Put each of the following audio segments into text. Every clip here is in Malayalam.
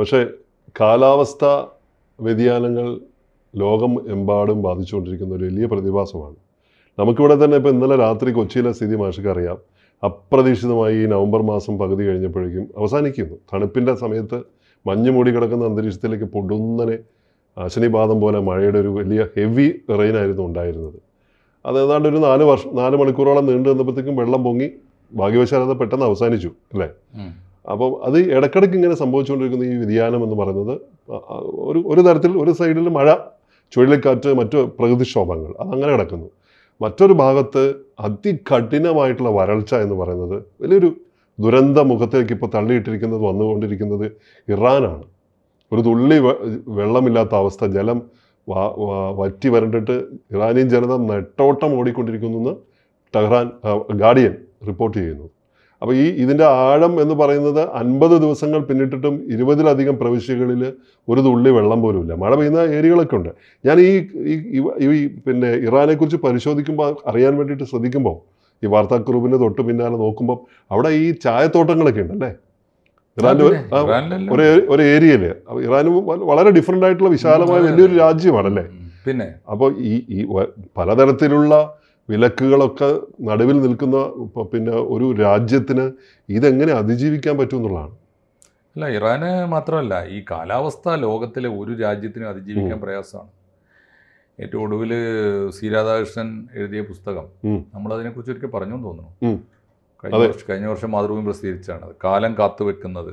പക്ഷേ കാലാവസ്ഥ വ്യതിയാനങ്ങൾ ലോകം എമ്പാടും ബാധിച്ചുകൊണ്ടിരിക്കുന്ന ഒരു വലിയ പ്രതിഭാസമാണ്. നമുക്കിവിടെ തന്നെ ഇപ്പോൾ ഇന്നലെ രാത്രി കൊച്ചിയിലെ സ്ഥിതി മാഷക്ക് അറിയാം. അപ്രതീക്ഷിതമായി ഈ നവംബർ മാസം പകുതി കഴിഞ്ഞപ്പോഴേക്കും അവസാനിക്കുന്നു. തണുപ്പിന്റെ സമയത്ത് മഞ്ഞ് മൂടി കിടക്കുന്ന അന്തരീക്ഷത്തിലേക്ക് പൊടുന്നനെ അശനിപാതം പോലെ മഴയുടെ ഒരു വലിയ ഹെവി റെയിനായിരുന്നു ഉണ്ടായിരുന്നത്. അത് ഏതാണ്ട് ഒരു നാല് വർഷം നാല് മണിക്കൂറോളം നീണ്ടു നിന്നപ്പോഴത്തേക്കും വെള്ളം പൊങ്ങി ഭാഗ്യവശാൽ അത് പെട്ടെന്ന് അവസാനിച്ചു അല്ലേ. അപ്പം അത് ഇടയ്ക്കിടയ്ക്ക് ഇങ്ങനെ സംഭവിച്ചുകൊണ്ടിരിക്കുന്ന ഈ വ്യതിയാനം എന്ന് പറയുന്നത് ഒരു ഒരു തരത്തിൽ ഒരു സൈഡിൽ മഴ ചുഴലിക്കാറ്റ് മറ്റു പ്രകൃതിക്ഷോഭങ്ങൾ അതങ്ങനെ കിടക്കുന്നു. മറ്റൊരു ഭാഗത്ത് അതികഠിനമായിട്ടുള്ള വരൾച്ച എന്ന് പറയുന്നത് വലിയൊരു ദുരന്ത മുഖത്തേക്ക് ഇപ്പോൾ തള്ളിയിട്ടിരിക്കുന്നത് വന്നുകൊണ്ടിരിക്കുന്നത് ഇറാനാണ്. ഒരു തുള്ളി വെള്ളമില്ലാത്ത അവസ്ഥ ജലം വറ്റി വരണ്ടിട്ട് ഇറാനിയൻ ജനത നെട്ടോട്ടം ഓടിക്കൊണ്ടിരിക്കുന്നു എന്ന് ടെഹ്റാൻ ഗാർഡിയൻ റിപ്പോർട്ട് ചെയ്യുന്നു. അപ്പോൾ ഈ ഇതിന്റെ ആഴം എന്ന് പറയുന്നത് അൻപത് ദിവസങ്ങൾ പിന്നിട്ടിട്ടും ഇരുപതിലധികം പ്രവിശ്യകളിൽ ഒരു തുള്ളി വെള്ളം പോലും ഇല്ല. മഴ പെയ്യുന്ന ഏരിയകളൊക്കെ ഉണ്ട്. ഞാൻ ഈ ഈ- പിന്നെ ഇറാനെക്കുറിച്ച് പരിശോധിക്കുമ്പോൾ അറിയാൻ വേണ്ടിയിട്ട് ശ്രദ്ധിക്കുമ്പോൾ ഈ വാർത്താ വാർത്താക്കുറിപ്പിന്റെ തൊട്ട് പിന്നാലെ നോക്കുമ്പോൾ അവിടെ ഈ ചായത്തോട്ടങ്ങളൊക്കെ ഉണ്ടല്ലേ? ഇറാന്റെ ഒരു- ഒരു ഒരു ഏരിയയിൽ ഇറാനും വളരെ ഡിഫറെന്റ് ആയിട്ടുള്ള വിശാലമായ വലിയൊരു രാജ്യമാണല്ലേ? പിന്നെ അപ്പോൾ ഈ ഈ പലതരത്തിലുള്ള വിലക്കുകളൊക്കെ നടുവിൽ നിൽക്കുന്ന പിന്നെ ഒരു രാജ്യത്തിന് ഇതെങ്ങനെ അതിജീവിക്കാൻ പറ്റുമെന്നുള്ളതാണ്. അല്ല ഇറാന് മാത്രമല്ല ഈ കാലാവസ്ഥ ലോകത്തിലെ ഒരു രാജ്യത്തിനും അതിജീവിക്കാൻ. പ്രയാസമാണ്. ഏറ്റവും ഒടുവിൽ സി. രാധാകൃഷ്ണൻ എഴുതിയ പുസ്തകം. നമ്മൾ അതിനെക്കുറിച്ച് ഒരിക്കൽ പറഞ്ഞു തോന്നുന്നു. കഴിഞ്ഞ വർഷം കഴിഞ്ഞ വർഷം മാതൃഭൂമി പ്രസിദ്ധീകരിച്ചാണ് അത് കാലം കാത്തുവെക്കുന്നത്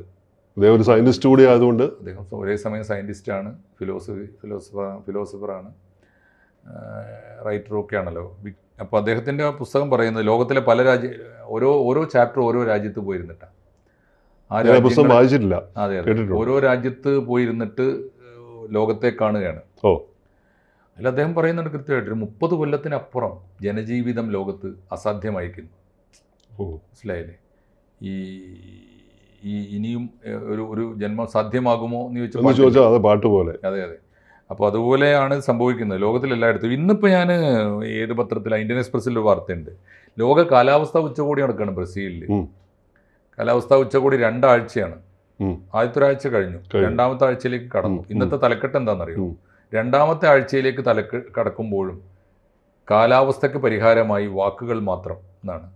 അദ്ദേഹം ഒരു സയന്റിസ്റ്റ് കൂടി ആയതുകൊണ്ട്. അദ്ദേഹം ഒരേ സമയം സയന്റിസ്റ്റാണ് ഫിലോസഫി ഫിലോസഫർ ഫിലോസഫറാണ് റൈറ്ററും ഒക്കെ ആണല്ലോ. അപ്പോൾ അദ്ദേഹത്തിന്റെ പുസ്തകം പറയുന്നത് ലോകത്തിലെ പല രാജ്യ ഓരോ ഓരോ ചാപ്റ്റർ ഓരോ രാജ്യത്ത് പോയിരുന്നിട്ടാണ് ആ ആ പുസ്തകം വായിച്ചിട്ടില്ല. അതെ അതെ. ഓരോ രാജ്യത്ത് പോയിരുന്നിട്ട് ലോകത്തെ കാണുകയാണ്. ഓ. അല്ല അദ്ദേഹം പറയുന്നുണ്ട് കൃത്യമായിട്ട് ഒരു മുപ്പത് കൊല്ലത്തിനപ്പുറം ജനജീവിതം ലോകത്ത് അസാധ്യമായിരിക്കുന്നു. ഓ. മനസ്സിലായില്ലേ? ഈ ഈ ഇനിയും ഒരു ഒരു ജന്മം സാധ്യമാകുമോ എന്ന് ചോദിച്ചാൽ പാട്ട് പോലെ അതെ അതെ. അപ്പോൾ അതുപോലെയാണ് സംഭവിക്കുന്നത്. ലോകത്തിലെല്ലായിടത്തും ഇന്നിപ്പോൾ ഞാൻ ഏത് പത്രത്തിൽ ഇന്ത്യൻ എക്സ്പ്രസ്സിൽ ഒരു വാർത്തയുണ്ട്. ലോക കാലാവസ്ഥാ ഉച്ചകോടി നടക്കുകയാണ് ബ്രസീലിൽ കാലാവസ്ഥ ഉച്ചകോടി രണ്ടാഴ്ചയാണ്. ആദ്യത്തെ ഒരാഴ്ച കഴിഞ്ഞു. രണ്ടാമത്തെ ആഴ്ചയിലേക്ക് കടന്നു. ഇന്നത്തെ തലക്കെട്ട് എന്താണെന്നറിയോ? രണ്ടാമത്തെ ആഴ്ചയിലേക്ക് തലക്ക് കടക്കുമ്പോഴും കാലാവസ്ഥയ്ക്ക് പരിഹാരമായി വാക്കുകൾ മാത്രം എന്നാണ്.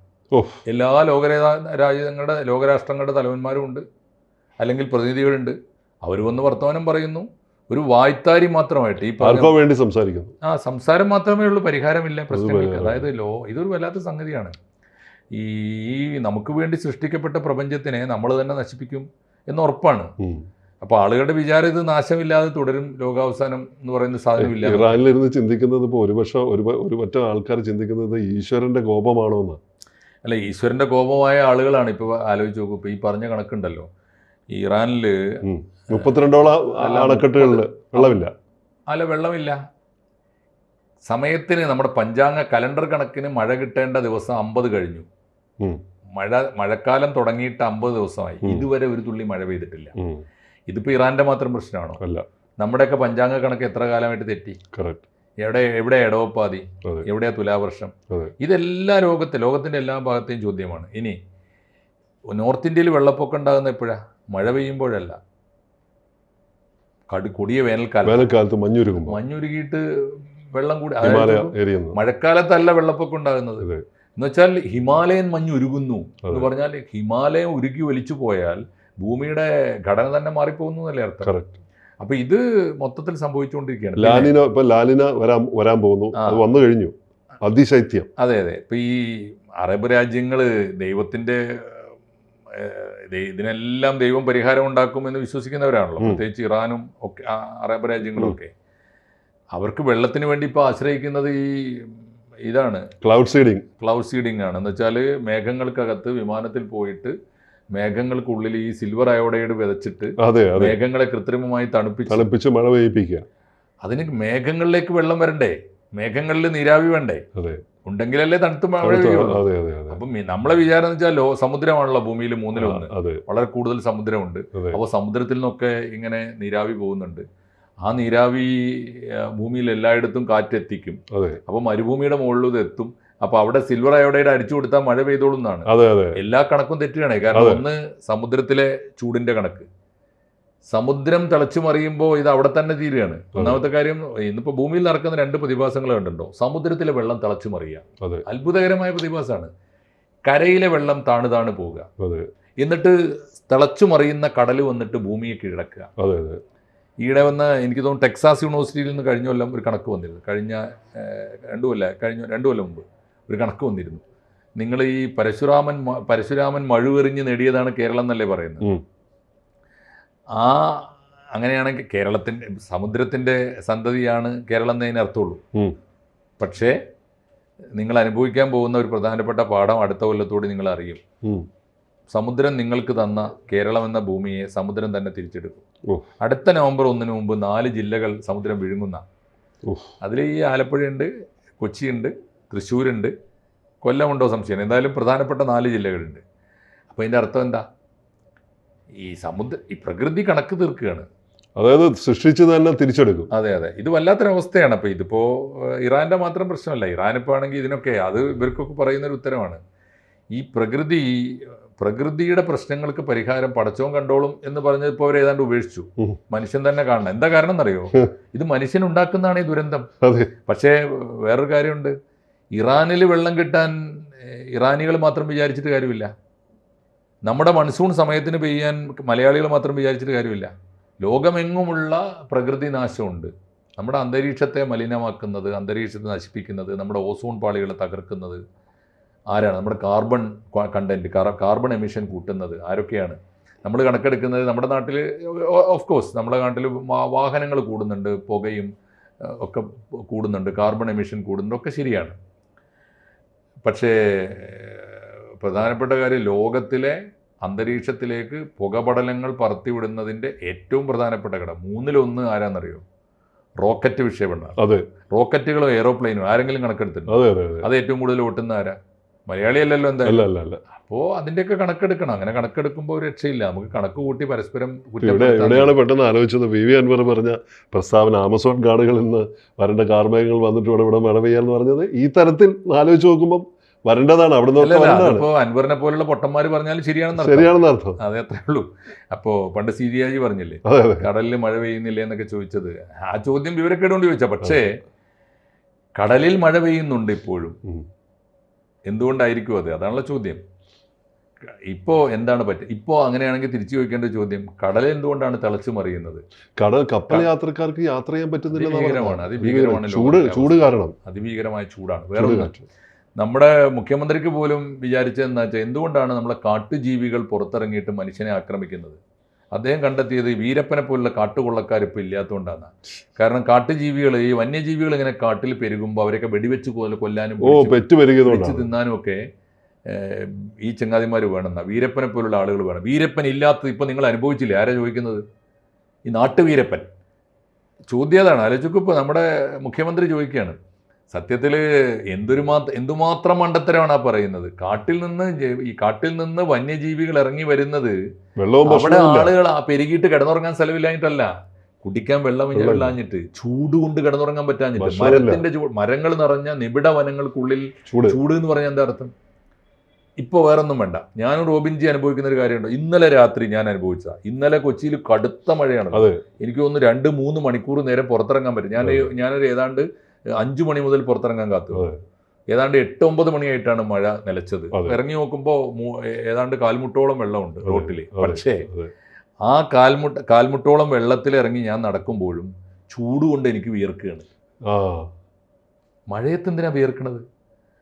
എല്ലാ ലോക രാജ്യങ്ങളുടെ ലോകരാഷ്ട്രങ്ങളുടെ തലവന്മാരും ഉണ്ട്. അല്ലെങ്കിൽ പ്രതിനിധികളുണ്ട്. അവർ വന്ന് വർത്തമാനം പറയുന്നു. ഒരു വായ്ത്താരി മാത്രമായിട്ട് ഈ ആർക്കോ വേണ്ടി സംസാരിക്കുന്നു. ആ സംസാരം മാത്രമേ ഉള്ളൂ പരിഹാരമില്ല പ്രശ്നങ്ങൾക്ക്. അതായത് ലോ ഇതൊരു വല്ലാത്ത സംഗതിയാണ്. ഈ നമുക്ക് വേണ്ടി സൃഷ്ടിക്കപ്പെട്ട പ്രപഞ്ചത്തിനെ നമ്മൾ തന്നെ നശിപ്പിക്കും എന്ന് ഉറപ്പാണ്. അപ്പോൾ ആളുകളുടെ വിചാരം ഇത് നാശമില്ലാതെ തുടരും ലോകാവസാനം എന്ന് പറയുന്ന സാധനമില്ല. ഇറാനിലിരുന്ന് ചിന്തിക്കുന്നത് ഇപ്പോൾ ഒരുപക്ഷെ ഒരു ഒരു പറ്റം ആൾക്കാർ ചിന്തിക്കുന്നത് ഈശ്വരന്റെ കോപമാണോ എന്ന്. അല്ല ഈശ്വരന്റെ കോപമായ ആളുകളാണ്. ഇപ്പോൾ ആലോചിച്ച് നോക്കും ഇപ്പോൾ ഈ പറഞ്ഞ കണക്കുണ്ടല്ലോ. ഇറാനിൽ ഇറാനിൽ മുപ്പത്തിരണ്ടോളം അണക്കെട്ടുകളിൽ വെള്ളമില്ല. അല്ല വെള്ളമില്ല. സമയത്തിന് നമ്മുടെ പഞ്ചാംഗ കലണ്ടർ കണക്കിന് മഴ കിട്ടേണ്ട ദിവസം അമ്പത് കഴിഞ്ഞു. മഴ മഴക്കാലം തുടങ്ങിയിട്ട് അമ്പത് ദിവസമായി. ഇതുവരെ ഒരു തുള്ളി മഴ പെയ്തിട്ടില്ല. ഇതിപ്പോൾ ഇറാന്റെ മാത്രം പ്രശ്നമാണോ? അല്ല. നമ്മുടെയൊക്കെ പഞ്ചാംഗ കണക്ക് എത്ര കാലമായിട്ട് തെറ്റി? കറക്റ്റ് എവിടെ എവിടെ ഇടവപ്പാതി എവിടെയാ തുലാവർഷം. ഇതെല്ലാ ലോകത്തെ ലോകത്തിന്റെ എല്ലാ ഭാഗത്തെയും ചോദ്യമാണ്. ഇനി നോർത്ത് ഇന്ത്യയിൽ വെള്ളപ്പൊക്കം ഉണ്ടാകുന്ന എപ്പോഴാ? മഴ പെയ്യുമ്പോഴല്ല. കടു കൊടിയ വേനൽക്കാലം വേനൽക്കാലത്ത് മഞ്ഞുരുകുമ്പോൾ. മഞ്ഞുരുകിയിട്ട് വെള്ളം കൂടി മഴക്കാലത്തല്ല വെള്ളപ്പൊക്കം ഉണ്ടാകുന്നത്. എന്നുവെച്ചാൽ എന്ന് വെച്ചാൽ ഹിമാലയൻ മഞ്ഞ് ഉരുകുന്നു എന്ന് പറഞ്ഞാൽ ഹിമാലയം ഉരുകി വലിച്ചു പോയാൽ ഭൂമിയുടെ ഘടന തന്നെ മാറിപ്പോകുന്നു എന്നല്ലേ അർത്ഥം? അപ്പൊ ഇത് മൊത്തത്തിൽ സംഭവിച്ചുകൊണ്ടിരിക്കുകയാണ്. ലാലിന ഇപ്പൊ ലാലിന വരാൻ വരാൻ പോകുന്നു. അത് വന്നു കഴിഞ്ഞു. അതിശൈത്യം. അതെ അതെ. ഇപ്പൊ ഈ അറബ് രാജ്യങ്ങൾ ദൈവത്തിന്റെ ഇതിനെല്ലാം ദൈവം പരിഹാരം ഉണ്ടാക്കും എന്ന് വിശ്വസിക്കുന്നവരാണല്ലോ. പ്രത്യേകിച്ച് ഇറാനും ഒക്കെ അറബ് രാജ്യങ്ങളൊക്കെ അവർക്ക് വെള്ളത്തിന് വേണ്ടി ഇപ്പോൾ ആശ്രയിക്കുന്നത് ഈ ഇതാണ്. ക്ലൗഡ് സീഡിങ് ക്ലൗഡ് സീഡിങ് ആണ്. എന്ന് വെച്ചാൽ മേഘങ്ങൾക്കകത്ത് വിമാനത്തിൽ പോയിട്ട് മേഘങ്ങൾക്കുള്ളിൽ ഈ സിൽവർ അയോഡൈഡ് വിതച്ചിട്ട് മേഘങ്ങളെ കൃത്രിമമായി തണുപ്പിച്ച് തണുപ്പിച്ച് മഴ പെയ്യിപ്പിക്കുക. അതിന് മേഘങ്ങളിലേക്ക് വെള്ളം വരണ്ടേ? മേഘങ്ങളിൽ നീരാവി വേണ്ടേ? അതെ. ഉണ്ടെങ്കിലല്ലേ തണുത്ത് മഴ അപ്പം നമ്മളെ വിചാരം എന്ന് വെച്ചാൽ ലോ സമുദ്രമാണല്ലോ ഭൂമിയിൽ മൂന്നിലൊന്ന്. വളരെ കൂടുതൽ സമുദ്രമുണ്ട്. അപ്പോൾ സമുദ്രത്തിൽ നിന്നൊക്കെ ഇങ്ങനെ നീരാവി പോകുന്നുണ്ട്. ആ നീരാവി ഭൂമിയിൽ എല്ലായിടത്തും കാറ്റെത്തിക്കും. അപ്പോൾ മരുഭൂമിയുടെ മുകളിൽ ഇത് എത്തും. അപ്പൊ അവിടെ സിൽവർ അയോഡൈഡ് അടിച്ചു കൊടുത്താൽ മഴ പെയ്തോളും എന്നാണ്. എല്ലാ കണക്കും തെറ്റുകയാണ് കാരണം ഒന്ന് സമുദ്രത്തിലെ ചൂടിന്റെ കണക്ക്. സമുദ്രം തിളച്ചു മറിയുമ്പോൾ ഇത് അവിടെ തന്നെ തീരുകയാണ്. ഒന്നാമത്തെ കാര്യം ഇന്നിപ്പോൾ ഭൂമിയിൽ നടക്കുന്ന രണ്ട് പ്രതിഭാസങ്ങൾ കണ്ടുണ്ടോ സമുദ്രത്തിലെ വെള്ളം തിളച്ചു മറിയുക. അതെ. അത്ഭുതകരമായ പ്രതിഭാസമാണ്. കരയിലെ വെള്ളം താണു താണു പോവുക. എന്നിട്ട് തിളച്ചു മറിയുന്ന കടൽ വന്നിട്ട് ഭൂമിയെ കീഴടക്കുക. ഈയിടെ വന്ന എനിക്ക് തോന്നുന്നു ടെക്സാസ് യൂണിവേഴ്സിറ്റിയിൽ നിന്ന് കഴിഞ്ഞ കൊല്ലം ഒരു കണക്ക് വന്നിരുന്നു. കഴിഞ്ഞ രണ്ടു കൊല്ലം കഴിഞ്ഞ രണ്ടു കൊല്ലം മുമ്പ് ഒരു കണക്ക് വന്നിരുന്നു. നിങ്ങൾ ഈ പരശുരാമൻ പരശുരാമൻ മഴുവെറിഞ്ഞ് നേടിയതാണ് കേരളം എന്നല്ലേ പറയുന്നത്. ആ അങ്ങനെയാണെങ്കിൽ കേരളത്തിന്റെ സമുദ്രത്തിന്റെ സന്തതിയാണ് കേരളം എന്നതിന് അർത്ഥമുള്ളൂ. പക്ഷേ നിങ്ങൾ അനുഭവിക്കാൻ പോകുന്ന ഒരു പ്രധാനപ്പെട്ട പാഠം അടുത്ത കൊല്ലത്തോട് നിങ്ങൾ അറിയും. സമുദ്രം നിങ്ങൾക്ക് തന്ന കേരളം എന്ന ഭൂമിയെ സമുദ്രം തന്നെ തിരിച്ചെടുക്കും. അടുത്ത നവംബർ ഒന്നിന് മുമ്പ് നാല് ജില്ലകൾ സമുദ്രം വിഴുങ്ങുന്ന. അതിൽ ഈ ആലപ്പുഴയുണ്ട് കൊച്ചിയുണ്ട് തൃശ്ശൂരുണ്ട് കൊല്ലമുണ്ടോ സംശയം. എന്തായാലും പ്രധാനപ്പെട്ട നാല് ജില്ലകളുണ്ട്. അപ്പോൾ അതിന്റെ അർത്ഥം എന്താ? ഈ സമുദ്ര ഈ പ്രകൃതി കണക്ക് തീർക്കുകയാണ്. അതായത് സൃഷ്ടിച്ച് തന്നെ തിരിച്ചെടുക്കും. അതെ അതെ. ഇത് വല്ലാത്തൊരവസ്ഥയാണ്. അപ്പോൾ ഇതിപ്പോൾ ഇറാന്റെ മാത്രം പ്രശ്നമല്ല. ഇറാൻ ഇപ്പോൾ ആണെങ്കിൽ ഇതിനൊക്കെ അത് ഇവർക്കൊക്കെ പറയുന്നൊരു ഉത്തരമാണ്. ഈ പ്രകൃതി പ്രകൃതിയുടെ പ്രശ്നങ്ങൾക്ക് പരിഹാരം പടച്ചവും കണ്ടോളും എന്ന് പറഞ്ഞത് ഇപ്പോൾ അവർ ഏതാണ്ട് ഉപേക്ഷിച്ചു. മനുഷ്യൻ തന്നെ കാണണം. എന്താ കാരണം എന്നറിയോ ഇത് മനുഷ്യൻ ഉണ്ടാക്കുന്നതാണ് ഈ ദുരന്തം. പക്ഷേ വേറൊരു കാര്യമുണ്ട്. ഇറാനിൽ വെള്ളം കിട്ടാൻ ഇറാനികൾ മാത്രം വിചാരിച്ചിട്ട് കാര്യമില്ല. നമ്മുടെ മൺസൂൺ സമയത്തിന് പെയ്യാൻ മലയാളികൾ മാത്രം വിചാരിച്ചിട്ട് കാര്യമില്ല. ലോകമെങ്ങുമുള്ള പ്രകൃതി നാശമുണ്ട്. നമ്മുടെ അന്തരീക്ഷത്തെ മലിനമാക്കുന്നത് അന്തരീക്ഷത്തെ നശിപ്പിക്കുന്നത് നമ്മുടെ ഓസോൺ പാളികളെ തകർക്കുന്നത് ആരാണ്? നമ്മുടെ കാർബൺ കണ്ടന്റ് കാർബൺ എമിഷൻ കൂട്ടുന്നത് ആരൊക്കെയാണ്? നമ്മൾ കണക്കെടുക്കുന്നത് നമ്മുടെ നാട്ടിൽ ഓഫ് കോഴ്സ് നമ്മുടെ നാട്ടിൽ വാഹനങ്ങൾ കൂടുന്നുണ്ട് പുകയും ഒക്കെ കൂടുന്നുണ്ട് കാർബൺ എമിഷൻ കൂടുന്നുണ്ട് ഒക്കെ ശരിയാണ്. പക്ഷേ പ്രധാനപ്പെട്ട കാര്യം ലോകത്തിലെ അന്തരീക്ഷത്തിലേക്ക് പുകപടലങ്ങൾ പറത്തിവിടുന്നതിന്റെ ഏറ്റവും പ്രധാനപ്പെട്ട ഘടകം. മൂന്നിലൊന്ന് ആരാന്നറിയോ? റോക്കറ്റ് വിക്ഷേപണം. അതെ. റോക്കറ്റുകളോ എയ്റോപ്ലെയിനും ആരെങ്കിലും കണക്കെടുത്തിട്ടുണ്ട്? അതെ അതെ അതെ. അത് ഏറ്റവും കൂടുതൽ ഓട്ടുന്ന ആരാ? മലയാളിയല്ലല്ലോ എന്തായാലും. അപ്പോ അതിന്റെയൊക്കെ അല്ല. അപ്പോൾ അതിന്റെയൊക്കെ കണക്കെടുക്കണം. അങ്ങനെ കണക്കെടുക്കുമ്പോൾ ഒരു രക്ഷയില്ല. നമുക്ക് കണക്ക് കൂട്ടി പരസ്പരം ഇവിടെയാണ് പെട്ടെന്ന് ആലോചിച്ചത്? വി വി അൻവർ പറഞ്ഞ പ്രസ്താവന ആമസോൺ കാടുകളിൽ നിന്ന് വരേണ്ട കാർമേഘങ്ങൾ വന്നിട്ട് ഇവിടെ ഇവിടെ മഴ പെയ്യാന്ന് പറഞ്ഞത് ഈ തരത്തിൽ ആലോചിച്ച് നോക്കുമ്പോൾ വരേണ്ടതാണ് അവിടെ നിന്ന് അൻവറിനെ പോലുള്ള പൊട്ടന്മാർ പറഞ്ഞാലും ശരിയാണെന്ന്. ശരിയാണെന്ന് അർത്ഥം. അതെ അത്രേ ഉള്ളൂ. അപ്പോ പണ്ട് സീരിയാജി പറഞ്ഞില്ലേ കടലിൽ മഴ പെയ്യുന്നില്ല എന്നൊക്കെ ചോദിച്ചത്. ആ ചോദ്യം വിവരക്കേടുകൊണ്ട് ചോദിച്ച പക്ഷേ കടലിൽ മഴ പെയ്യുന്നുണ്ട് ഇപ്പോഴും. എന്തുകൊണ്ടായിരിക്കും അത്? അതാണല്ലോ ചോദ്യം. ഇപ്പോ എന്താണ് പറ്റുക ഇപ്പോ അങ്ങനെയാണെങ്കിൽ തിരിച്ചു ചോദിക്കേണ്ട ചോദ്യം കടൽ എന്തുകൊണ്ടാണ് തിളച്ചു മറിയുന്നത്? കടൽ കപ്പൽ യാത്രക്കാർക്ക് യാത്ര ചെയ്യാൻ പറ്റുന്നില്ല ഭീകരമാണ് അതിഭീകരമാണ്, ചൂട് ചൂട് കാരണം. അതിഭീകരമായ ചൂടാണ്. വേറെ നമ്മുടെ മുഖ്യമന്ത്രിക്ക് പോലും വിചാരിച്ചതെന്ന് വെച്ചാൽ എന്തുകൊണ്ടാണ് നമ്മളെ കാട്ടുജീവികൾ പുറത്തിറങ്ങിയിട്ട് മനുഷ്യനെ ആക്രമിക്കുന്നത്? അദ്ദേഹം കണ്ടെത്തിയത് ഈ വീരപ്പനെ പോലുള്ള കാട്ടുകൊള്ളക്കാർ ഇപ്പോൾ ഇല്ലാത്തതുകൊണ്ടാണ് കാരണം കാട്ടുജീവികൾ ഈ വന്യജീവികൾ ഇങ്ങനെ കാട്ടിൽ പെരുകുമ്പോൾ അവരൊക്കെ വെടിവെച്ച് പോലെ കൊല്ലാനും പെരുകിയതുകൊണ്ടാണ്. തിന്നാനും ഒക്കെ ഈ ചങ്ങാതിമാർ വേണമെന്ന. വീരപ്പനെ പോലുള്ള ആളുകൾ വേണം. വീരപ്പൻ ഇല്ലാത്തത് ഇപ്പം നിങ്ങൾ അനുഭവിച്ചില്ലേ? ആരാ ചോദിക്കുന്നത്? ഈ നാട്ടുവീരപ്പൻ. ചോദ്യം അതാണ്. ആലോചിക്കും ഇപ്പോൾ നമ്മുടെ മുഖ്യമന്ത്രി ചോദിക്കുകയാണ്. സത്യത്തിൽ എന്തൊരു മാത്ര എന്തുമാത്രം മണ്ടത്തരമാണ് ആ പറയുന്നത്? കാട്ടിൽ നിന്ന് ഈ കാട്ടിൽ നിന്ന് വന്യജീവികൾ ഇറങ്ങി വരുന്നത് അവിടെ ആളുകൾ ആ പെരുകിയിട്ട് കിടന്നുറങ്ങാൻ സ്ഥലമില്ലാഞ്ഞിട്ടല്ല. കുടിക്കാൻ വെള്ളം വെള്ളാഞ്ഞിട്ട് ഇല്ലാഞ്ഞിട്ട് ചൂട് കൊണ്ട് കിടന്നുറങ്ങാൻ പറ്റാഞ്ഞിട്ട്. മരത്തിന്റെ ചൂട് മരങ്ങൾ നിറഞ്ഞ നിബിഡ വനങ്ങൾക്കുള്ളിൽ ചൂട്. എന്ന് പറഞ്ഞാൽ എന്താ അർത്ഥം? ഇപ്പോൾ വേറൊന്നും വേണ്ട. ഞാനും റോബിൻജി അനുഭവിക്കുന്ന ഒരു കാര്യമുണ്ട്. ഇന്നലെ രാത്രി ഞാൻ അനുഭവിച്ച ഇന്നലെ കൊച്ചിയിൽ കടുത്ത മഴയാണ്. എനിക്ക് തോന്നുന്നു രണ്ട് മൂന്ന് മണിക്കൂർ നേരം പുറത്തിറങ്ങാൻ പറ്റും. ഞാൻ. ഞാനൊരു ഏതാണ്ട് അഞ്ചു മണി മുതൽ പുറത്തിറങ്ങാൻ കാത്തു. ഏതാണ്ട് എട്ട് ഒമ്പത് മണിയായിട്ടാണ് മഴ നിലച്ചത് ഇറങ്ങി നോക്കുമ്പോൾ ഏതാണ്ട് കാൽമുട്ടോളം വെള്ളമുണ്ട്. റോട്ടിൽ. പക്ഷേ ആ കാൽമുട്ട കാൽമുട്ടോളം വെള്ളത്തിൽ ഇറങ്ങി ഞാൻ നടക്കുമ്പോഴും ചൂട് കൊണ്ട് എനിക്ക് വിയർക്കുകയാണ്. മഴയത്ത് എന്തിനാ വിയർക്കണത്?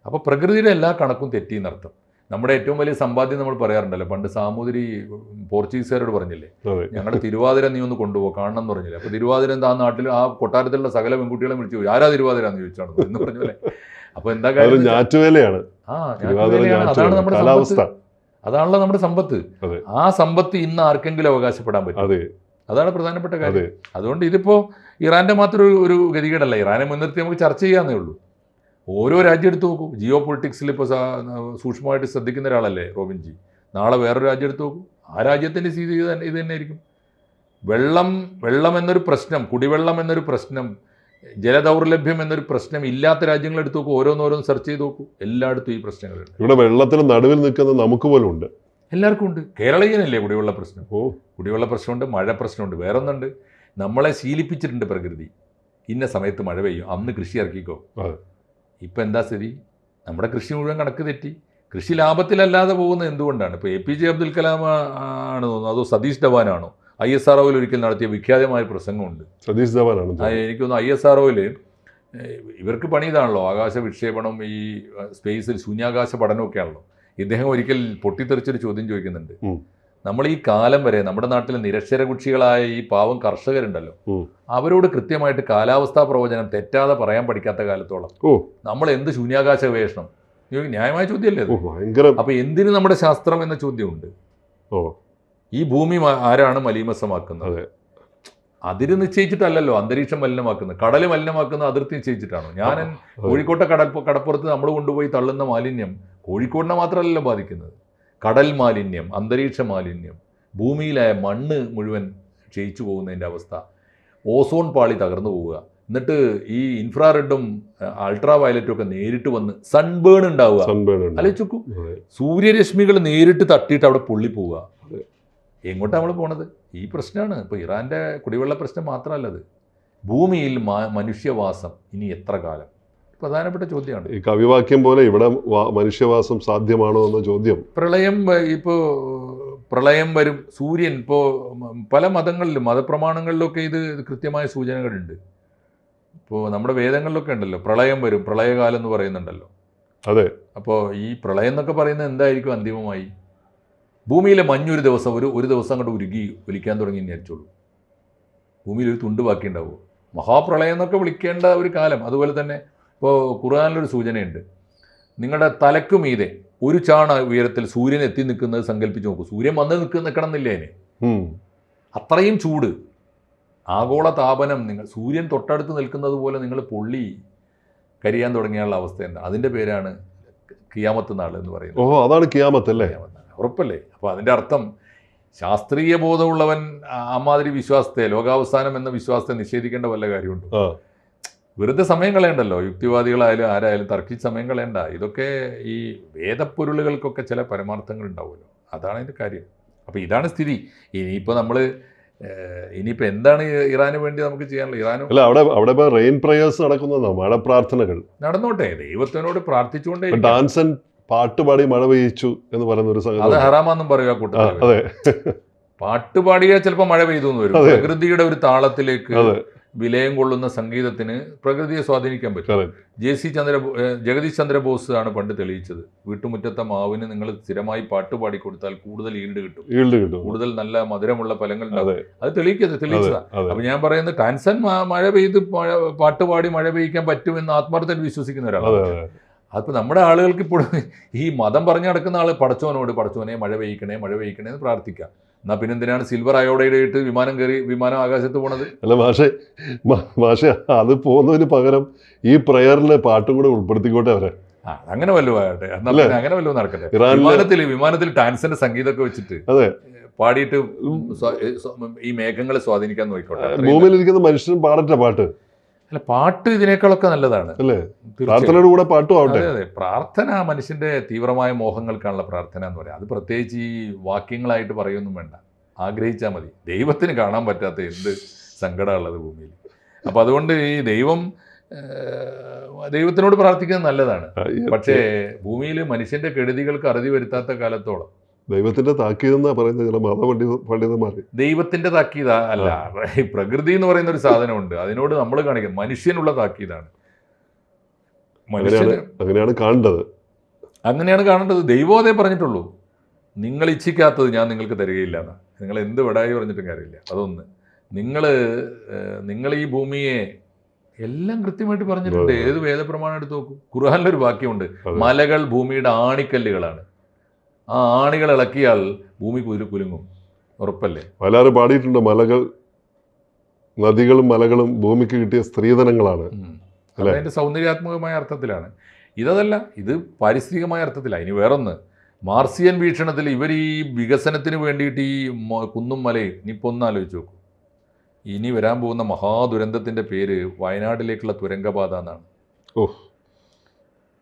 അപ്പോൾ പ്രകൃതിയുടെ എല്ലാ കണക്കും തെറ്റി തെറ്റിയെന്നർത്ഥം നമ്മുടെ ഏറ്റവും വലിയ സമ്പാദ്യം നമ്മൾ പറയാറുണ്ടല്ലോ. പണ്ട് സാമൂതിരി പോർച്ചുഗീസുകാരോട് പറഞ്ഞില്ലേ? ഞങ്ങളുടെ തിരുവാതിര നീ ഒന്ന് കൊണ്ടുപോകും കാണണം എന്ന് പറഞ്ഞില്ലേ? അപ്പോൾ തിരുവാതിര എന്താ ആ നാട്ടിൽ ആ കൊട്ടാരത്തിലുള്ള സകല പെൺകുട്ടികളെ വിളിച്ചു പോയി ആരാ തിരുവാതിര എന്ന് ചോദിച്ചാണ് എന്ന് പറഞ്ഞല്ലേ അപ്പോൾ എന്താ കാര്യം എന്ന് വെച്ചാൽ- ഞാറ്റുവേലയാണ്. ആ ഞാറ്റുവേലയാണ്. അതാണ് നമ്മുടെ കാലാവസ്ഥ സമ്പത്ത്. അതാണല്ലോ നമ്മുടെ സമ്പത്ത്. ആ സമ്പത്ത് ഇന്ന് ആർക്കെങ്കിലും അവകാശപ്പെടാൻ പറ്റും. അതെ. അതാണ് പ്രധാനപ്പെട്ട കാര്യം. അതുകൊണ്ട് ഇതിപ്പോ ഇറാന്റെ മാത്രം ഒരു ഒരു ഗതികേടല്ല. ഇറാനെ മുൻനിർത്തി നമുക്ക് ചർച്ച ചെയ്യാന്നേ ഉള്ളൂ. ഓരോ രാജ്യം എടുത്ത് നോക്കൂ. ജിയോ പൊളിറ്റിക്സിൽ ഇപ്പോൾ സൂക്ഷ്മമായിട്ട് ശ്രദ്ധിക്കുന്ന ഒരാളല്ലേ റോബിൻജി? നാളെ വേറൊരു രാജ്യം എടുത്ത് നോക്കൂ. ആ രാജ്യത്തിന്റെ സ്ഥിതി ഇത് തന്നെ ആയിരിക്കും വെള്ളം വെള്ളം എന്നൊരു പ്രശ്നം കുടിവെള്ളം എന്നൊരു പ്രശ്നം ജലദൗർലഭ്യം എന്നൊരു പ്രശ്നം ഇല്ലാത്ത രാജ്യങ്ങൾ എടുത്ത് നോക്കൂ. ഓരോന്നോരോന്ന് സെർച്ച് ചെയ്ത് നോക്കൂ. എല്ലായിടത്തും ഈ പ്രശ്നങ്ങളുണ്ട് ഇവിടെ വെള്ളത്തിന് നടുവിൽ നിൽക്കുന്ന നമുക്ക് പോലും ഉണ്ട്. എല്ലാവർക്കും ഉണ്ട്. കേരളീയനല്ലേ കുടിവെള്ള പ്രശ്നം? ഓ. കുടിവെള്ള പ്രശ്നമുണ്ട് മഴ പ്രശ്നമുണ്ട് വേറൊന്നുണ്ട്. നമ്മളെ ശീലിപ്പിച്ചിട്ടുണ്ട് പ്രകൃതി. ഇന്ന സമയത്ത് മഴ പെയ്യും. അന്ന് കൃഷി ഇറക്കിക്കോ. ഇപ്പം എന്താ സ്ഥിതി? നമ്മുടെ കൃഷി മുഴുവൻ കണക്ക് തെറ്റി. കൃഷി ലാഭത്തിലല്ലാതെ പോകുന്നത് എന്തുകൊണ്ടാണ്? ഇപ്പോൾ A P J Abdul Kalam ആണ് തോന്നുന്നു. അതോ സതീഷ് ധവാനാണോ? ഐ എസ് ആർ ഒയിൽ നടത്തിയ വിഖ്യാതമായ പ്രസംഗമുണ്ട്. സതീഷ് ധവാനാണ് എനിക്ക് തോന്നുന്നു ഐ എസ് ആർ ഒയിൽ ഇവർക്ക് പണി ഇതാണല്ലോ. ആകാശ വിക്ഷേപണം ഈ സ്പേസിൽ ശൂന്യാകാശ പഠനമൊക്കെ ആണല്ലോ ഇദ്ദേഹം ഒരിക്കൽ പൊട്ടിത്തെറിച്ചൊരു ചോദ്യം ചോദിക്കുന്നുണ്ട്. നമ്മൾ ഈ കാലം വരെ നമ്മുടെ നാട്ടിൽ നിരക്ഷര കുക്ഷികളായ ഈ പാവം കർഷകരുണ്ടല്ലോ. അവരോട് കൃത്യമായിട്ട് കാലാവസ്ഥാ പ്രവചനം തെറ്റാതെ പറയാൻ പഠിക്കാത്ത കാലത്തോളം നമ്മൾ എന്ത് ശൂന്യാകാശ ഗവേഷണം? ന്യായമായ ചോദ്യമല്ലേ അപ്പൊ എന്തിന് നമ്മുടെ ശാസ്ത്രം എന്ന ചോദ്യമുണ്ട്? ഓ. ഈ ഭൂമി ആരാണ് മലീമസമാക്കുന്നത്? അതെ. അതിര് നിശ്ചയിച്ചിട്ടല്ലല്ലോ അന്തരീക്ഷം മലിനമാക്കുന്നത്. കടൽ മലിനമാക്കുന്ന അതിർത്തി നിശ്ചയിച്ചിട്ടാണോ? ഞാൻ. കോഴിക്കോട്ടെ കടൽ കടപ്പുറത്ത് നമ്മൾ കൊണ്ടുപോയി തള്ളുന്ന മാലിന്യം കോഴിക്കോടിനെ മാത്രമല്ലല്ലോ ബാധിക്കുന്നത്. കടൽ മാലിന്യം അന്തരീക്ഷ മാലിന്യം ഭൂമിയിലെ മണ്ണ് മുഴുവൻ ക്ഷയിച്ചു പോകുന്നതിന്റെ അവസ്ഥ. ഓസോൺ പാളി തകർന്നു പോവുക. എന്നിട്ട് ഈ ഇൻഫ്രാറെഡും അൾട്രാ വയലറ്റും ഒക്കെ നേരിട്ട് വന്ന് സൺബേൺ ഉണ്ടാവുക. ആലോചിച്ചു സൂര്യരശ്മികൾ നേരിട്ട് തട്ടിയിട്ട് അവിടെ പൊള്ളി പോവുക. എങ്ങോട്ടാണ് നമ്മൾ പോണത്? ഈ പ്രശ്നമാണ് ഇപ്പോൾ ഇറാന്റെ കുടിവെള്ള പ്രശ്നം മാത്രമല്ലത് ഭൂമിയിൽ മനുഷ്യവാസം ഇനി എത്ര കാലം? പ്രധാനപ്പെട്ട ചോദ്യമാണ്. ഈ കവിവാക്യം പോലെ ഇവിടെ മനുഷ്യവാസം സാധ്യമാണോ എന്ന ചോദ്യം. പ്രളയം ഇപ്പോൾ പ്രളയം വരും സൂര്യൻ ഇപ്പോൾ പല മതങ്ങളിലും മതപ്രമാണങ്ങളിലൊക്കെ ഇത് കൃത്യമായ സൂചനകളുണ്ട്. ഇപ്പോൾ നമ്മുടെ വേദങ്ങളിലൊക്കെ ഉണ്ടല്ലോ പ്രളയം വരും പ്രളയകാലം എന്ന് പറയുന്നുണ്ടല്ലോ. അതെ. അപ്പോൾ ഈ പ്രളയം എന്നൊക്കെ പറയുന്നത് എന്തായിരിക്കും അന്തിമമായി? ഭൂമിയിലെ മഞ്ഞൊരു ദിവസം ഒരു ഒരു ദിവസം അങ്ങോട്ട് ഉരുകി ഒലിക്കാൻ തുടങ്ങി വിചാരിച്ചോളൂ. ഭൂമിയിൽ ഒരു തുണ്ട് ബാക്കി ഉണ്ടാവുമോ മഹാപ്രളയം എന്നൊക്കെ വിളിക്കേണ്ട ഒരു കാലം അതുപോലെ തന്നെ ഇപ്പോൾ ഖുർആാനിലൊരു സൂചനയുണ്ട്. നിങ്ങളുടെ തലക്ക് മീതെ ഒരു ചാണ ഉയരത്തിൽ സൂര്യൻ എത്തി നിൽക്കുന്നത് സങ്കല്പിച്ച് നോക്കൂ. സൂര്യൻ വന്ന് നിൽക്കുന്ന നിൽക്കണം എന്നില്ലേ അതിന് അത്രയും ചൂട്. ആഗോള താപനം നിങ്ങൾ സൂര്യൻ തൊട്ടടുത്ത് നിൽക്കുന്നത് പോലെ നിങ്ങൾ പൊള്ളി കരിയാൻ തുടങ്ങിയുള്ള അവസ്ഥ എന്താ? അതിന്റെ പേരാണ് കിയാമത്ത് നാൾ എന്ന് പറയുന്നത്. ഓഹോ അതാണ് കിയാമത്ത് അല്ലേ? ഉറപ്പല്ലേ? അപ്പോൾ അതിന്റെ അർത്ഥം ശാസ്ത്രീയ ബോധമുള്ളവൻ അമാതിരി വിശ്വാസത്തെ ലോകാവസാനം എന്ന വിശ്വാസത്തെ നിഷേധിക്കേണ്ട വല്ല കാര്യമുണ്ടോ? വെറുതെ സമയം കളയണ്ടല്ലോ? യുക്തിവാദികളായാലും ആരായാലും തർക്കിച്ച് സമയം കളയണ്ട. ഇതൊക്കെ ഈ വേദപ്പൊരുളുകൾക്കൊക്കെ ചില പരമാർത്ഥങ്ങൾ ഉണ്ടാവുമല്ലോ. അതാണ് അതിന്റെ കാര്യം. അപ്പോൾ ഇതാണ് സ്ഥിതി. ഇനിയിപ്പോൾ നമ്മൾ ഇനിയിപ്പോൾ എന്താണ് ഇറാന് വേണ്ടി നമുക്ക് ചെയ്യാനുള്ളത്? ഇറാനും അല്ല അവിടെ അവിടെ ഇപ്പോൾ റെയിൻ പ്രയേഴ്സ് നടക്കുന്നതാണ് മഴ പ്രാർത്ഥനകൾ. നടന്നോട്ടെ. ദൈവത്തിനോട് പ്രാർത്ഥിച്ചുകൊണ്ടേ ഡാൻസൻ പാട്ടുപാടി മഴ പെയ്യിച്ചു എന്ന് പറയുന്ന ഒരു സംഗതി അത് ഹറാമാന്നും പറയുക കൂട്ടം കൂട്ടത്തിൽ അതെ. പാട്ടുപാടിയാൽ ചിലപ്പോൾ മഴ പെയ്തു എന്ന് വരും പ്രകൃതിയുടെ ഒരു താളത്തിലേക്ക് വിലയം കൊള്ളുന്ന സംഗീതത്തിന് പ്രകൃതിയെ സ്വാധീനിക്കാൻ പറ്റും. ജെ സി ചന്ദ്ര ജഗദീഷ് ചന്ദ്രബോസ് ആണ് പണ്ട് തെളിയിച്ചത്. വീട്ടുമുറ്റത്തെ മാവിന് നിങ്ങൾ സ്ഥിരമായി പാട്ട് പാടിക്കൊടുത്താൽ കൂടുതൽ ഈൽഡ് കിട്ടും. ഈൽഡ് കിട്ടും. കൂടുതൽ നല്ല മധുരമുള്ള ഫലങ്ങൾ ഉണ്ടാവും. അത്. തെളിയിക്കത് തെളിയിച്ചതാണ് തെളിയിച്ചതാ. അപ്പൊ ഞാൻ പറയുന്നത് കാൻസൻ മഴ പെയ്ത് മഴ- പാട്ട് പാടി മഴ പെയ്യിക്കാൻ പറ്റുമെന്ന് ആത്മാർത്ഥത്തിൽ വിശ്വസിക്കുന്ന ഒരാളാണ്. അപ്പൊ നമ്മുടെ ആളുകൾക്ക് ഇപ്പോഴും ഈ മതം പറഞ്ഞു നടക്കുന്ന ആൾ പടച്ചോനോട് പടച്ചോനെ മഴ പെയ്യിക്കണേ മഴ പെയ്യിക്കണേ എന്ന് പ്രാർത്ഥിക്കാം. എന്നാ പിന്നെ എന്തിനാണ് സിൽവർ അയോഡൈഡ് ഇട്ട് വിമാനം കയറി വിമാനം ആകാശത്ത് പോണത്? അല്ല മാഷെ മാഷെ അത് പോകുന്നതിന് പകരം ഈ പ്രയറിലെ പാട്ടും കൂടെ ഉൾപ്പെടുത്തിക്കോട്ടെ അവരെ. അങ്ങനെ വല്ലതും ആകട്ടെ. അങ്ങനെ വല്ലതും നടക്കട്ടെ. വിമാനത്തിൽ വിമാനത്തിൽ ടാൻസിന്റെ സംഗീതമൊക്കെ വെച്ചിട്ട് അതെ. പാടിയിട്ട് ഈ മേഘങ്ങളെ സ്വാധീനിക്കാൻ നോക്കിക്കോട്ടെ ഭൂമിയിൽ ഭൂമിയിലിരിക്കുന്ന മനുഷ്യനും പാടട്ടെ പാട്ട്. അല്ല പാട്ട് ഇതിനേക്കാളൊക്കെ നല്ലതാണ്. അല്ലേ. പ്രാർത്ഥനയുടെ കൂടെ പാട്ടും ആവട്ടെ. അതെ അതെ. പ്രാർത്ഥന മനുഷ്യന്റെ തീവ്രമായ മോഹങ്ങൾക്കാണുള്ള പ്രാർത്ഥന എന്ന് പറയാം അത് പ്രത്യേകിച്ച് ഈ വാക്യങ്ങളായിട്ട് പറയൊന്നും വേണ്ട. ആഗ്രഹിച്ചാൽ മതി. ദൈവത്തിന് കാണാൻ പറ്റാത്ത എന്ത് സങ്കടമുള്ളത് ഭൂമിയിൽ. അപ്പോൾ അതുകൊണ്ട് ഈ ദൈവം ദൈവത്തിനോട് പ്രാർത്ഥിക്കുന്നത് നല്ലതാണ്. പക്ഷേ ഭൂമിയിൽ മനുഷ്യന്റെ കെടുതികൾക്ക് അറുതി വരുത്താത്ത കാലത്തോളം ദൈവത്തിന്റെ താക്കീതെന്നാ പറയുന്നത്? ചില മത പണ്ഡിത പണ്ഡിതന്മാര്. ദൈവത്തിന്റെ താക്കീത അല്ല ഈ പ്രകൃതി എന്ന് പറയുന്ന ഒരു സാധനമുണ്ട്. അതിനോട് നമ്മൾ കാണിക്കുന്നത് മനുഷ്യനുള്ള താക്കീതാണ്. അങ്ങനെയാണ് കാണേണ്ടത്. അങ്ങനെയാണ് കാണേണ്ടത്. ദൈവം അതേ പറഞ്ഞിട്ടുള്ളൂ. നിങ്ങൾ ഇച്ഛിക്കാത്തത് ഞാൻ നിങ്ങൾക്ക് തരികയില്ല എന്ന്. നിങ്ങൾ എന്ത് വിടായി പറഞ്ഞിട്ടും കാര്യമില്ല. അതൊന്ന്. നിങ്ങൾ നിങ്ങൾ ഈ ഭൂമിയെ എല്ലാം കൃത്യമായിട്ട് പറഞ്ഞിട്ടുണ്ട്. ഏത് വേദപ്രമാണം എടുത്ത് നോക്കൂ. ഖുർഹാനിലൊരു വാക്യമുണ്ട്. മലകൾ ഭൂമിയുടെ ആണിക്കല്ലുകളാണ്. ആ ആണികൾ ഇളക്കിയാൽ ഭൂമി കുതിര കുലുങ്ങും. ഉറപ്പല്ലേ? വയലാറ് പാടിയിട്ടുണ്ട്. മലകൾ നദികളും മലകളും ഭൂമിക്ക് കിട്ടിയ സ്ത്രീധനങ്ങളാണ്. അതിന്റെ സൗന്ദര്യാത്മകമായ അർത്ഥത്തിലാണ്. ഇതല്ല ഇത് പാരിസ്ഥിതികമായ അർത്ഥത്തിലാണ് ഇനി വേറൊന്ന്. മാർസിയൻ വീക്ഷണത്തിൽ ഇവർ ഈ വികസനത്തിന് വേണ്ടിയിട്ട് ഈ കുന്നും മലയും ഇനിയിപ്പോൾ ഒന്ന് ആലോചിച്ച് നോക്കും. ഇനി വരാൻ പോകുന്ന മഹാദുരന്തത്തിന്റെ പേര് വയനാട്ടിലേക്കുള്ള തുരങ്കപാത എന്നാണ്. ഓ.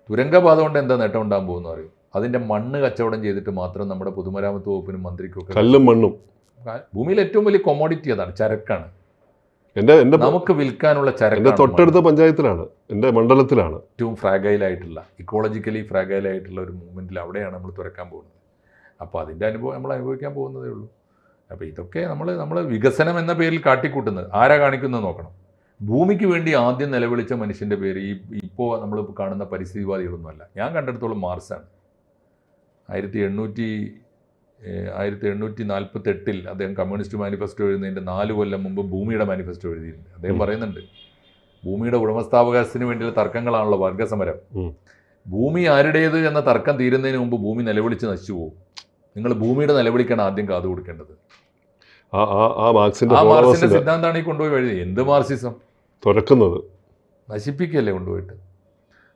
തുരങ്കപാത കൊണ്ട് എന്താ നേട്ടം ഉണ്ടാകാൻ പോകുന്ന അറിയും അതിന്റെ മണ്ണ് കച്ചവടം ചെയ്തിട്ട് മാത്രം നമ്മുടെ പൊതുമരാമത്ത് വകുപ്പിനും മന്ത്രിക്കും ഒക്കെ കല്ലും മണ്ണും. ഭൂമിയിൽ ഏറ്റവും വലിയ കൊമോഡിറ്റി അതാണ് ചരക്കാണ്. എന്റെ എന്റെ നമുക്ക് വിൽക്കാനുള്ള എന്റെ ചരക്കാണ് തൊട്ടടുത്ത പഞ്ചായത്തിലാണ് എന്റെ മണ്ഡലത്തിലാണ്. ഏറ്റവും ഫ്രാഗൈലായിട്ടുള്ള ഇക്കോളജിക്കലി ഫ്രാഗൈലായിട്ടുള്ള ഒരു മൂവ്മെന്റിൽ അവിടെയാണ് നമ്മൾ തുറക്കാൻ പോകുന്നത്. അപ്പോൾ അതിന്റെ അനുഭവം നമ്മൾ അനുഭവിക്കാൻ പോകുന്നതേ ഉള്ളൂ. അപ്പോൾ ഇതൊക്കെ നമ്മൾ നമ്മൾ വികസനം എന്ന പേരിൽ കാട്ടിക്കൂട്ടുന്നത്. ആരാ കാണിക്കുന്നത് നോക്കണം. ഭൂമിക്ക് വേണ്ടി ആദ്യം നിലവിളിച്ച മനുഷ്യന്റെ പേര് ഈ ഇപ്പോൾ നമ്മൾ കാണുന്ന പരിസ്ഥിതിവാദികളൊന്നുമല്ല. ഞാൻ കണ്ടെടുത്തോളം മാർസാണ് ആയിരത്തി എണ്ണൂറ്റി ആയിരത്തി എണ്ണൂറ്റി നാൽപ്പത്തി എട്ടിൽ അദ്ദേഹം കമ്മ്യൂണിസ്റ്റ് മാനിഫെസ്റ്റോ എഴുതുന്നതിന്റെ നാല് കൊല്ലം മുമ്പ് ഭൂമിയുടെ മാനിഫെസ്റ്റോ എഴുതിയിട്ടുണ്ട്. അദ്ദേഹം പറയുന്നുണ്ട് ഭൂമിയുടെ ഉടമസ്ഥാവകാശത്തിന് വേണ്ടിയുള്ള തർക്കങ്ങളാണല്ലോ വർഗസമരം. ഭൂമി ആരുടേത് എന്ന തർക്കം തീരുന്നതിന് മുമ്പ് ഭൂമി നിലവിളിച്ച് നശിച്ചു പോകും. നിങ്ങൾ ഭൂമിയുടെ നിലവിളിക്കാണ് ആദ്യം കാതു കൊടുക്കേണ്ടത്. ആ മാർക്സിന്റെ സിദ്ധാന്താണ് സിദ്ധാന്തമാണ് ഈ കൊണ്ടുപോയി എഴുതി എന്ത് മാർസിസം തുറക്കുന്നത്. നശിപ്പിക്കുകയല്ലേ കൊണ്ടുപോയിട്ട്?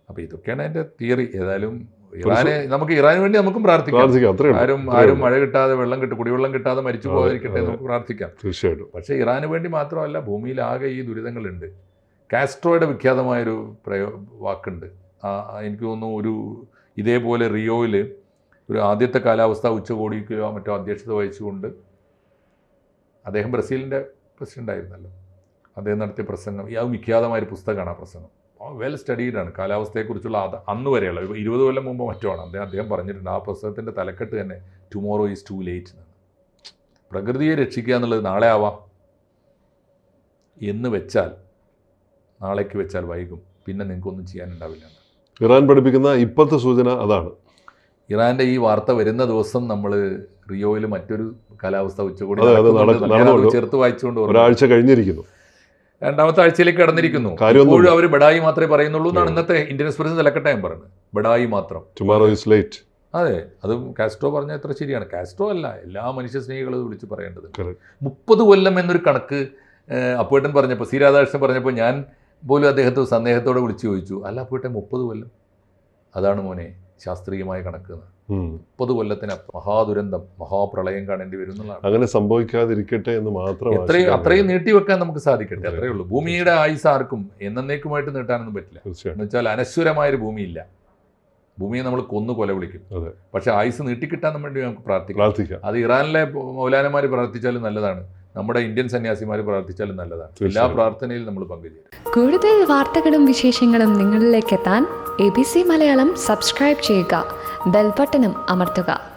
അപ്പോൾ ഇതൊക്കെയാണ് എന്റെ തിയറി. ഏതായാലും ഇറാനെ നമുക്ക് ഇറാന് വേണ്ടി നമുക്കും പ്രാർത്ഥിക്കാം. ആരും ആരും മഴ കിട്ടാതെ വെള്ളം കിട്ടും കുടിവെള്ളം കിട്ടാതെ മരിച്ചു പോകാതിരിക്കട്ടെ നമുക്ക് പ്രാർത്ഥിക്കാം. തീർച്ചയായിട്ടും. പക്ഷേ ഇറാന് വേണ്ടി മാത്രമല്ല ഭൂമിയിൽ ആകെ ഈ ദുരിതങ്ങളുണ്ട്. കാസ്ട്രോയുടെ വിഖ്യാതമായൊരു പ്രയോ വാക്കുണ്ട്. എനിക്ക് തോന്നുന്നു ഒരു ഇതേപോലെ റിയോയിൽ ഒരു ആദ്യത്തെ കാലാവസ്ഥ ഉച്ചകോടിക്കോ മറ്റോ അധ്യക്ഷത വഹിച്ചുകൊണ്ട് അദ്ദേഹം ബ്രസീലിന്റെ പ്രസിഡന്റ് ആയിരുന്നല്ലോ അദ്ദേഹം നടത്തിയ പ്രസംഗം. ഈ അത് വിഖ്യാതമായൊരു പുസ്തകമാണ് ആ പ്രസംഗം. വെൽ സ്റ്റഡീഡാണ് കാലാവസ്ഥയെക്കുറിച്ചുള്ള അത് അന്ന് വരെയുള്ള ഇരുപത് കൊല്ലം മുമ്പ് മറ്റുമാണ് ആണ് അദ്ദേഹം അദ്ദേഹം പറഞ്ഞിട്ടുണ്ട് ആ പുസ്തകത്തിന്റെ തലക്കെട്ട് തന്നെ ടുമോറോ ഈസ് ടു ലേറ്റ് എന്നാണ് പ്രകൃതിയെ രക്ഷിക്കുക എന്നുള്ളത് നാളെ ആവാം. എന്ന് വെച്ചാൽ നാളേക്ക് വെച്ചാൽ വൈകും. പിന്നെ നിങ്ങൾക്കൊന്നും ചെയ്യാനുണ്ടാവില്ല. ഇറാൻ പഠിപ്പിക്കുന്ന ഇപ്പോഴത്തെ സൂചന അതാണ്. ഇറാന്റെ ഈ വാർത്ത വരുന്ന ദിവസം നമ്മൾ റിയോയിൽ മറ്റൊരു കാലാവസ്ഥ ഉച്ചകൂടി. ചേർത്ത് വായിച്ചുകൊണ്ട് ഒരാഴ്ച കഴിഞ്ഞിരിക്കുന്നു. രണ്ടാമത്തെ ആഴ്ചയിലേക്ക് കടന്നിരിക്കുന്നു. ഇപ്പോഴും അവർ ബഡായി മാത്രമേ പറയുന്നുള്ളൂ എന്നാണ് ഇന്നത്തെ ഇന്ത്യൻ എക്സ്പ്രസ് നിലക്കട്ടെ ഞാൻ പറയുന്നത് ബഡായി മാത്രം. ടുമാറോ ഇസ് ലേറ്റ് അതെ അത് കാസ്ട്രോ പറഞ്ഞ എത്ര ശരിയാണ്. കാസ്ട്രോ അല്ല എല്ലാ മനുഷ്യ സ്നേഹികളും വിളിച്ച് പറയേണ്ടത്. മുപ്പത് കൊല്ലം എന്നൊരു കണക്ക് അപ്പുവേട്ടൻ പറഞ്ഞപ്പോൾ സി രാധാകൃഷ്ണൻ പറഞ്ഞപ്പോൾ ഞാൻ പോലും അദ്ദേഹത്തെ സന്ദേഹത്തോടെ വിളിച്ച് ചോദിച്ചു. അല്ല അപ്പുവേട്ടൻ മുപ്പത് കൊല്ലം. അതാണ് മോനെ ശാസ്ത്രീയമായ കണക്ക്. മുപ്പത് കൊല്ലത്തിന് മഹാദുരന്തം മഹാപ്രളയം കാണേണ്ടി വരും എന്നുള്ളതാണ് അങ്ങനെ സംഭവിക്കാതിരിക്കട്ടെ എന്ന് മാത്രം അത്രയും കഴിയും. നീട്ടിവെക്കാൻ നമുക്ക് സാധിക്കട്ടെ അതെ. അത്രയേ ഉള്ളൂ. ഭൂമിയുടെ ആയുസ് ആർക്കും എന്നേക്കുമായിട്ട് നീട്ടാനൊന്നും പറ്റില്ല. എന്ന് വെച്ചാൽ അനശ്വരമായൊരു ഭൂമിയില്ല. ഭൂമിയെ നമ്മൾ കൊന്നു കൊല വിളിക്കും. പക്ഷെ ആയുസ് നീട്ടിക്കിട്ടാൻ വേണ്ടി നമുക്ക് പ്രാർത്ഥിക്കാം. പ്രാർത്ഥിക്കാം. അത് ഇറാനിലെ മൗലാനമാർ പ്രാർത്ഥിച്ചാലും നല്ലതാണ്. നമ്മുടെ ഇന്ത്യൻ സന്യാസിമാർ പ്രാർത്ഥിച്ചാലും നല്ലതാണ്. എല്ലാ പ്രാർത്ഥനയിലും നമ്മൾ പങ്കുചേരും. കൂടുതൽ വാർത്തകളും വിശേഷങ്ങളും നിങ്ങളിലേക്ക് എത്താൻ A B C Malayalam subscribe ചെയ്യുക. ബെൽബട്ടനും അമർത്തുക.